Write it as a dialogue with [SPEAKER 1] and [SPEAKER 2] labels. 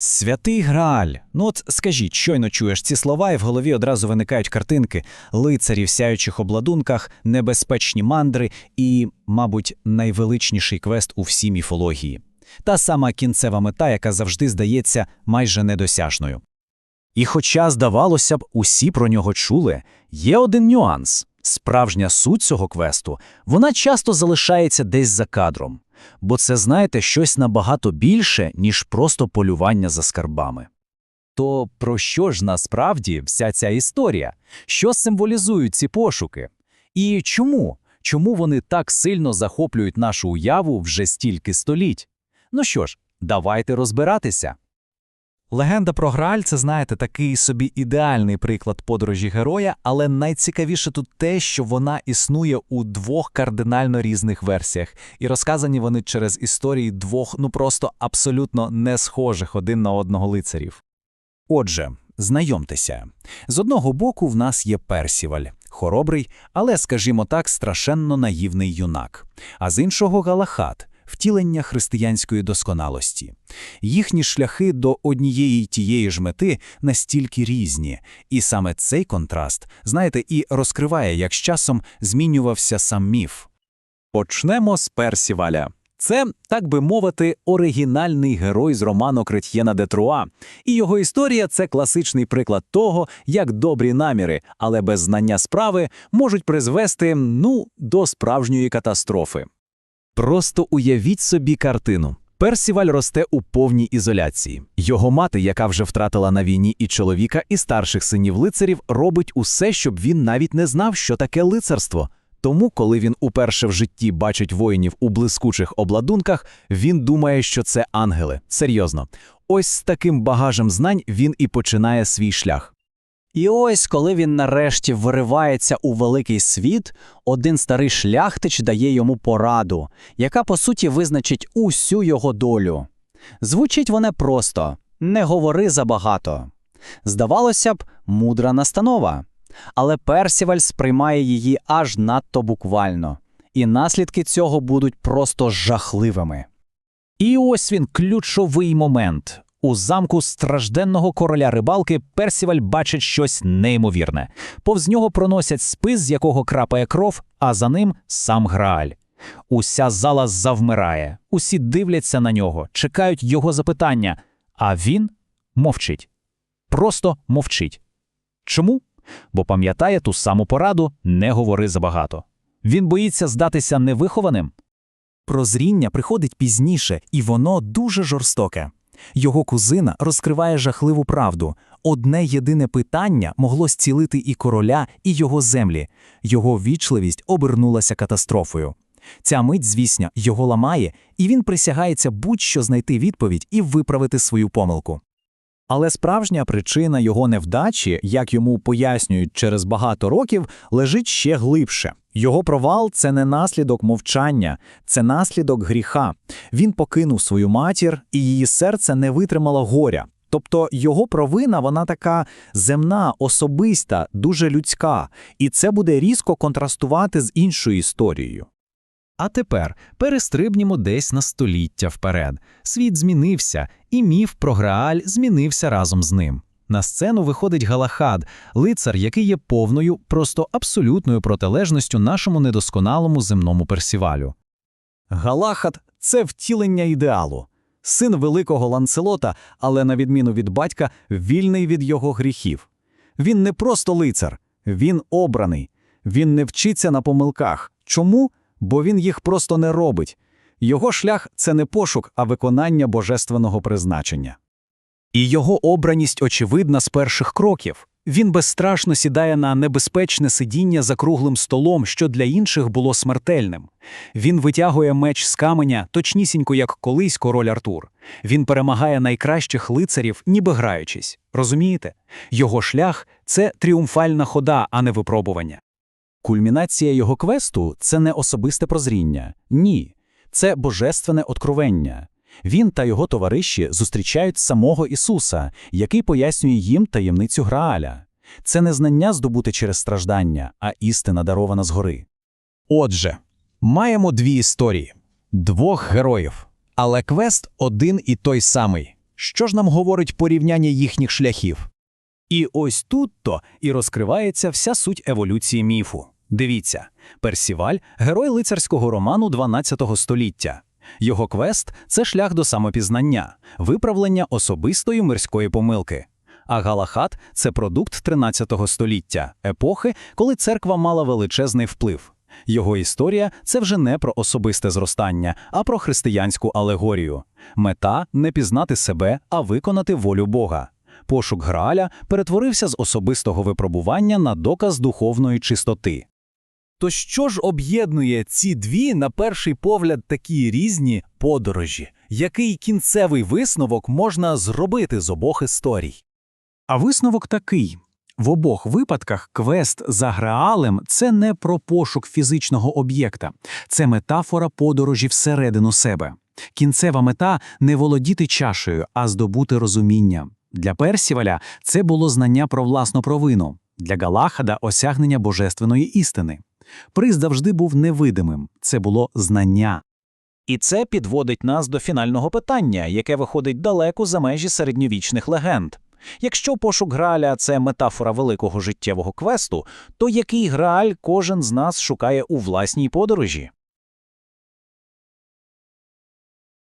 [SPEAKER 1] Святий Грааль. Ну от скажіть, щойно чуєш ці слова, і в голові одразу виникають картинки лицарі в сяючих обладунках, небезпечні мандри і, мабуть, найвеличніший квест у всій міфології. Та сама кінцева мета, яка завжди здається майже недосяжною. І хоча, здавалося б, усі про нього чули, є один нюанс. Справжня суть цього квесту, вона часто залишається десь за кадром. Бо це, знаєте, щось набагато більше, ніж просто полювання за скарбами. То про що ж насправді вся ця історія? Що символізують ці пошуки? І чому? Чому вони так сильно захоплюють нашу уяву вже стільки століть? Ну що ж, давайте розбиратися.
[SPEAKER 2] Легенда про Грааль це, знаєте, такий собі ідеальний приклад подорожі героя, але найцікавіше тут те, що вона існує у двох кардинально різних версіях, і розказані вони через історії двох, ну просто абсолютно не схожих один на одного лицарів.
[SPEAKER 1] Отже, знайомтеся. З одного боку в нас є Персіваль, хоробрий, але, скажімо так, страшенно наївний юнак, а з іншого Галахат, втілення християнської досконалості. Їхні шляхи до однієї тієї ж мети настільки різні, і саме цей контраст, знаєте, і розкриває, як з часом змінювався сам міф. Почнемо з Персіваля. Це, так би мовити, оригінальний герой з роману Кретьєна де Труа. І його історія це класичний приклад того, як добрі наміри, але без знання справи можуть призвести, ну, до справжньої катастрофи. Просто уявіть собі картину. Персіваль росте у повній ізоляції. Його мати, яка вже втратила на війні і чоловіка, і старших синів лицарів, робить усе, щоб він навіть не знав, що таке лицарство. Тому, коли він уперше в житті бачить воїнів у блискучих обладунках, він думає, що це ангели. Серйозно. Ось з таким багажем знань він і починає свій шлях. І ось, коли він нарешті виривається у великий світ, один старий шляхтич дає йому пораду, яка по суті визначить усю його долю. Звучить вона просто не говори забагато. Здавалося б, мудра настанова. Але Персіваль сприймає її аж надто буквально, і наслідки цього будуть просто жахливими. І ось він ключовий момент. У замку стражденного короля рибалки Персіваль бачить щось неймовірне. Повз нього проносять спис, з якого крапає кров, а за ним сам Грааль. Уся зала завмирає, усі дивляться на нього, чекають його запитання, а він мовчить. Просто мовчить. Чому? Бо пам'ятає ту саму пораду не говори забагато. Він боїться здатися невихованим. Прозріння приходить пізніше, і воно дуже жорстоке. Його кузина розкриває жахливу правду. Одне єдине питання могло зцілити і короля, і його землі. Його вічливість обернулася катастрофою. Ця мить, звісно, його ламає, і він присягається будь-що знайти відповідь і виправити свою помилку. Але справжня причина його невдачі, як йому пояснюють через багато років, лежить ще глибше. Його провал це не наслідок мовчання, це наслідок гріха. Він покинув свою матір, і її серце не витримало горя. Тобто його провина вона така земна, особиста, дуже людська, і це буде різко контрастувати з іншою історією. А тепер перестрибнімо десь на століття вперед. Світ змінився, і міф про Грааль змінився разом з ним. На сцену виходить Галахад, лицар, який є повною, просто абсолютною протилежністю нашому недосконалому земному персівалю. Галахад це втілення ідеалу. Син великого ланцелота, але, на відміну від батька, вільний від його гріхів. Він не просто лицар, він обраний. Він не вчиться на помилках. Чому? Бо він їх просто не робить. Його шлях це не пошук, а виконання божественного призначення. І його обраність очевидна з перших кроків. Він безстрашно сідає на небезпечне сидіння за круглим столом, що для інших було смертельним. Він витягує меч з каменя, точнісінько, як колись король Артур. Він перемагає найкращих лицарів, ніби граючись. Розумієте? Його шлях це тріумфальна хода, а не випробування. Кульмінація його квесту це не особисте прозріння. Ні, це божественне откровення. Він та його товариші зустрічають самого Ісуса, який пояснює їм таємницю Грааля. Це не знання здобуте через страждання, а істина дарована згори. Отже, маємо дві історії двох героїв, але квест один і той самий Що ж нам говорить порівняння їхніх шляхів? І ось тут-то і розкривається вся суть еволюції міфу. Дивіться, Персіваль – герой лицарського роману 12 століття. Його квест – це шлях до самопізнання, виправлення особистої мирської помилки. А Галахат – це продукт 13 століття, епохи, коли церква мала величезний вплив. Його історія – це вже не про особисте зростання, а про християнську алегорію. Мета – не пізнати себе, а виконати волю Бога. Пошук Грааля перетворився з особистого випробування на доказ духовної чистоти.
[SPEAKER 2] То що ж об'єднує ці дві, на перший погляд, такі різні подорожі? Який кінцевий висновок можна зробити з обох історій?
[SPEAKER 3] А висновок такий. В обох випадках квест за Граалем – це не про пошук фізичного об'єкта, це метафора подорожі всередину себе. Кінцева мета – не володіти чашею, а здобути розуміння. Для Персіваля це було знання про власну провину, для Галахада – осягнення божественної істини. Приз завжди був невидимим – це було знання.
[SPEAKER 1] І це підводить нас до фінального питання, яке виходить далеко за межі середньовічних легенд. Якщо пошук граля – це метафора великого життєвого квесту, то який Грааль кожен з нас шукає у власній подорожі?